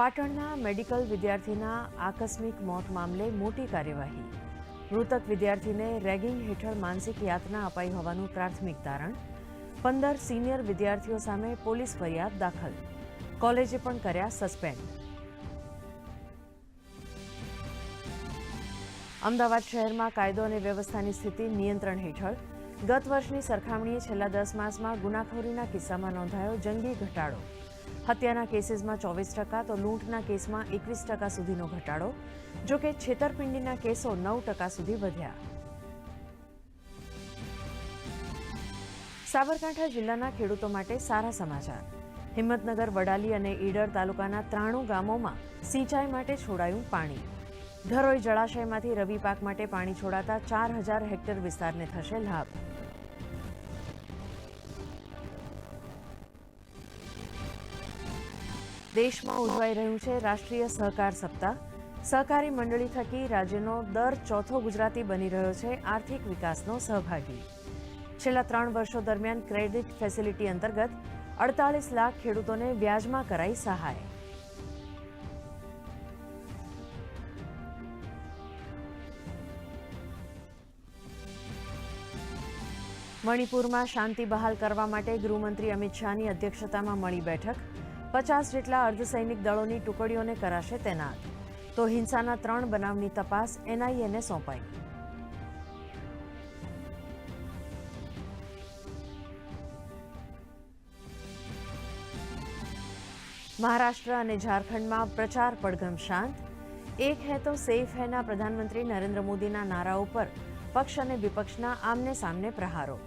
પાટણના મેડિકલ વિદ્યાર્થીના આકસ્મિક મોત મામલે મોટી કાર્યવાહી. મૃતક વિદ્યાર્થીને રેગિંગ હેઠળ માનસિક યાતના અપાઈ હોવાનું પ્રાથમિક તારણ. પંદર સિનિયર વિદ્યાર્થીઓ સામે પોલીસ ફરિયાદ દાખલ. કોલેજે પણ કર્યા સસ્પેન્ડ. અમદાવાદ શહેરમાં કાયદો અને વ્યવસ્થાની સ્થિતિ નિયંત્રણ હેઠળ. ગત વર્ષની સરખામણીએ છેલ્લા દસ માસમાં ગુનાખોરીના કિસ્સામાં નોંધાયો જંગી ઘટાડો. હત્યાના કેસીસમાં ચોવીસ ટકા તો લૂંટના કેસમાં એકવીસ ટકા સુધીનો ઘટાડો જોકે છેતરપિંડીના કેસો નવ ટકા સુધી વધ્યા. સાબરકાંઠા જિલ્લાના ખેડૂતો માટે સારા સમાચાર. હિંમતનગર, વડાલી અને ઈડર તાલુકાના ત્રાણું ગામોમાં સિંચાઈ માટે છોડાયું પાણી. ધરોઈ જળાશયમાંથી રવિ પાક માટે પાણી છોડાતા ચાર હજાર હેક્ટર વિસ્તારને થશે લાભ. દેશમાં ઉજવાઈ રહ્યું છે રાષ્ટ્રીય સહકાર સપ્તાહ. સહકારી મંડળી થકી રાજ્યનો દર ચોથો ગુજરાતી બની રહ્યો છે આર્થિક વિકાસનો સહભાગી. છેલ્લા ત્રણ વર્ષો દરમિયાન ક્રેડિટ ફેસિલિટી અંતર્ગત અડતાલીસ લાખ ખેડૂતોને વ્યાજમાં કરાઈ સહાય. મણિપુરમાં શાંતિ બહાલ કરવા માટે ગૃહમંત્રી અમિત શાહની અધ્યક્ષતામાં મળી બેઠક. પચાસ જેટલા અર્ધસૈનિક દળોની ટુકડીઓને કરાશે તૈનાત. તો હિંસાના ત્રણ બનાવની તપાસ એનઆઈએને સોંપાઈ. મહારાષ્ટ્ર અને ઝારખંડમાં પ્રચાર પડઘમ શાંત. એક હૈ તો સેફ હૈના પ્રધાનમંત્રી નરેન્દ્ર મોદીના નારા ઉપર પક્ષ અને વિપક્ષના આમને સામને પ્રહારો.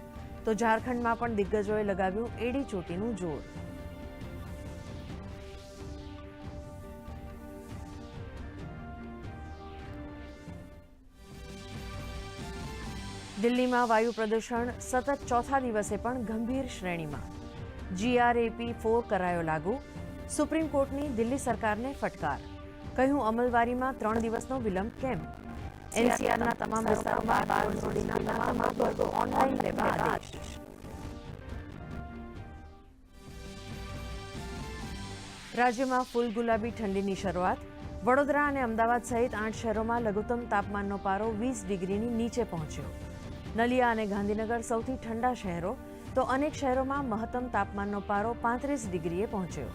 તો ઝારખંડમાં પણ દિગ્ગજોએ લગાવ્યું એડી ચોટીનું જોર. દિલ્હીમાં વાયુ પ્રદૂષણ સતત ચોથા દિવસે પણ ગંભીર શ્રેણીમાં. જીઆરએપી ફોર કરાયો લાગુ. સુપ્રીમ કોર્ટની દિલ્હી સરકારને ફટકાર. કહ્યું અમલવારીમાં ત્રણ દિવસનો વિલંબ કેમ? એનસીઆરના તમામ વિસ્તારોમાં બાર તમામ વર્ગો ઓનલાઈન લેવા આદેશ. રાજ્યમાં ફૂલ ગુલાબી ઠંડીની શરૂઆત. વડોદરા અને અમદાવાદ સહિત આઠ શહેરોમાં લઘુત્તમ તાપમાનનો પારો વીસ ડિગ્રીની નીચે પહોંચ્યો. નલિયા અને ગાંધીનગર સૌથી ઠંડા શહેરો, તો અનેક શહેરોમાં મહત્તમ તાપમાનનો પારો પાંત્રીસ ડિગ્રીએ પહોંચ્યો.